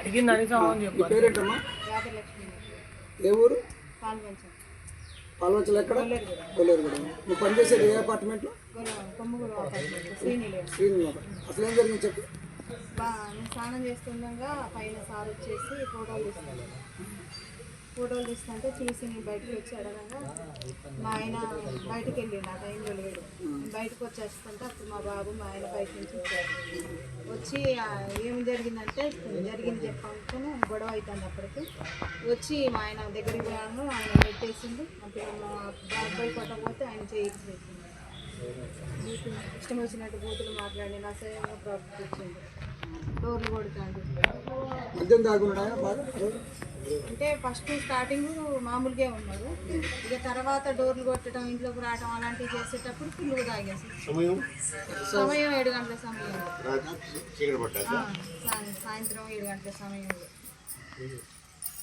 అడిగిందని సమాధానం నీ చెప్పాలి. పేరేంటమ్మా? ఏ ఊరు? పాల్వంచలు ఎక్కడ? కొల్లేరు కూడా నువ్వు పనిచేసేది ఏ అపార్ట్మెంట్లో? శ్రీనివాస అసలు ఏం జరిగింది చెప్పు. స్నానం చేస్తుండగా పైన సార్ వచ్చేసి ఫోటోలు తీస్తాను ఫోటోలు తీస్తుంటే చూసి నేను బయటకు వచ్చి అడగగా మా ఆయన బయటకు వెళ్ళిండు ఆ టైంలో లేడు. బయటకు వచ్చేస్తుంటే అప్పుడు మా బాబు మా ఆయన బయట నుంచి వచ్చారు. వచ్చి ఏం జరిగిందంటే జరిగింది చెప్పాను గొడవ అవుతుంది అప్పటికి. వచ్చి మా ఆయన దగ్గరికి పోయాను ఆయన పెట్టేసిండు. అంటే మా బాబాయ్ కొట్టకపోతే ఆయన చేయి ఇష్టం వచ్చినట్టు బూతులు మాట్లాడి అసహ్యంగా ప్రవర్తించింది డోర్లు మద్యం తాగున్నాడు? బాగా? అంటే ఫస్ట్ స్టార్టింగ్ మామూలుగా ఉన్నాడు ఇక తర్వాత డోర్లు కొట్టడం ఇంట్లోకి రావడం అలాంటివి చేసేటప్పుడు ఫుల్గా తాగేసి. సమయం? సమయం ఏడు గంటల సమయం. సాయంత్రం ఏడు గంటల సమయంలో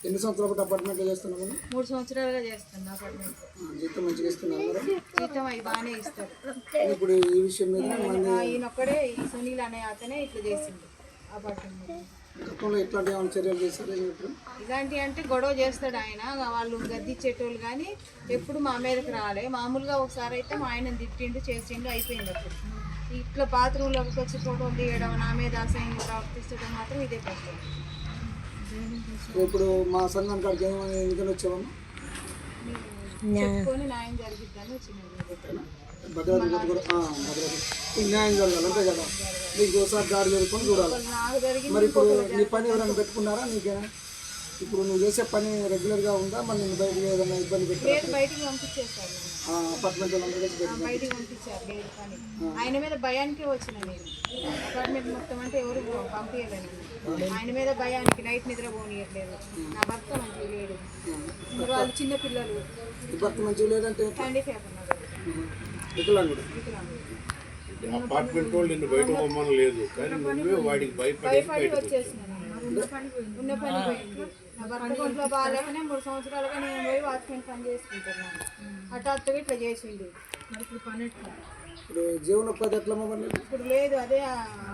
ఎన్ని సంవత్సరాల పాటు అపార్ట్మెంట్లో చేస్తున్నాము మూడు సంవత్సరాలుగా చేస్తాను అపార్ట్మెంట్. జీతం మంచిగా ఇస్తున్నారు జీతం అవి బాగానే ఇస్తారు. ఇప్పుడు ఈ విషయం మీద ఈయనొక్కడే ఈ సునీల్ అనే అతనే ఇట్లా చేసిండు. అపార్ట్మెంట్ గతంలో ఇట్లాంటి ఏమైనా చర్యలు చేశారు ఇప్పుడు ఇలాంటి అంటే గొడవ చేస్తాడు ఆయన. వాళ్ళు గద్దిచ్చేటోళ్ళు కానీ ఎప్పుడు మా మీదకి రాలే. మామూలుగా ఒకసారి అయితే మా ఆయన తిట్టిండు చేసిండు అయిపోయింది అప్పుడు. ఇట్లా బాత్రూంలోకి వచ్చి ఫోటోలు తీయడం నా మీద అసహ్యంగా ప్రవర్తిస్తడం మాత్రం ఇదే కష్టం. ఇప్పుడు మా సంఘం కాడికి ఏమైనా ఎందుకని వచ్చామమ్మా చెప్పుకొని న్యాయం జరిగిద్దని వచ్చింది ఈ న్యాయం జరగాలి అంతే కదా? నీకు ఒకసారి దాడి జరుగుకొని చూడాలి. నాకు మరి ఇప్పుడు నీ పని ఎవరైనా పెట్టుకున్నారా నీకేనా? ఇప్పుడు నువ్వు చేసే పని రెగ్యులర్గా ఉందా? మరి నేను బయటకు ఏదైనా ఇబ్బంది పెట్టారా. అపార్ట్మెంట్ ఆయన మీద భయానికే వచ్చిన నేను. అపార్ట్మెంట్ మొత్తం అంటే ఎవరు ఆయన మీద భయానికి నైట్ నిద్ర పోనీయట్లేదు. నా భర్త మంచిగా లేడు. ఇంకా వాళ్ళు చిన్న పిల్లలు. ఈ భర్త మంచిగా లేదంటే? హ్యాండిక్యాప్ ఉన్నారు వికలాంగుడు. అపార్ట్మెంట్ వాళ్ళు నిన్ను బయట పోమని లేదు. కానీ నువ్వే వాడికి భయపడి భయపడి వచ్చేసినాను ఉన్న పని పోయింది. నా భర్త ఒంట్లో బాగాలేకనే మూడు సంవత్సరాలుగా నేను పోయి వాచ్మెన్ పని చేసుకుంటున్నాను హఠాత్తుగా ఇట్లా చేసిండు. మరి ఇప్పుడు పని ఎట్లా? ఇప్పుడు జీవనోపాధి ఎట్లా? ఇప్పుడు లేదు అదే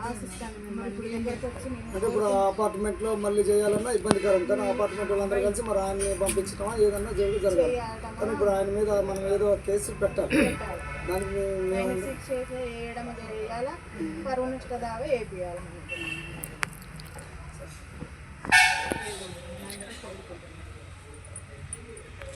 ఆశిస్తాను. ఇప్పుడు దగ్గరకు వచ్చి నేను అంటే ఇప్పుడు ఆ అపార్ట్మెంట్లో మళ్ళీ చేయాలన్నా ఇబ్బందికరం కానీ అపార్ట్మెంట్ వాళ్ళందరూ కలిసి మరి ఆయన్ని పంపించడమా ఏదన్నా జరిగి జరగాలి. చేయడం కానీ ఇప్పుడు ఆయన మీద మనం ఏదో కేసు పెట్టాలి. దానికి శిక్ష వేయడం చేయాలా పరువు నుంచి కదా వేపియాలి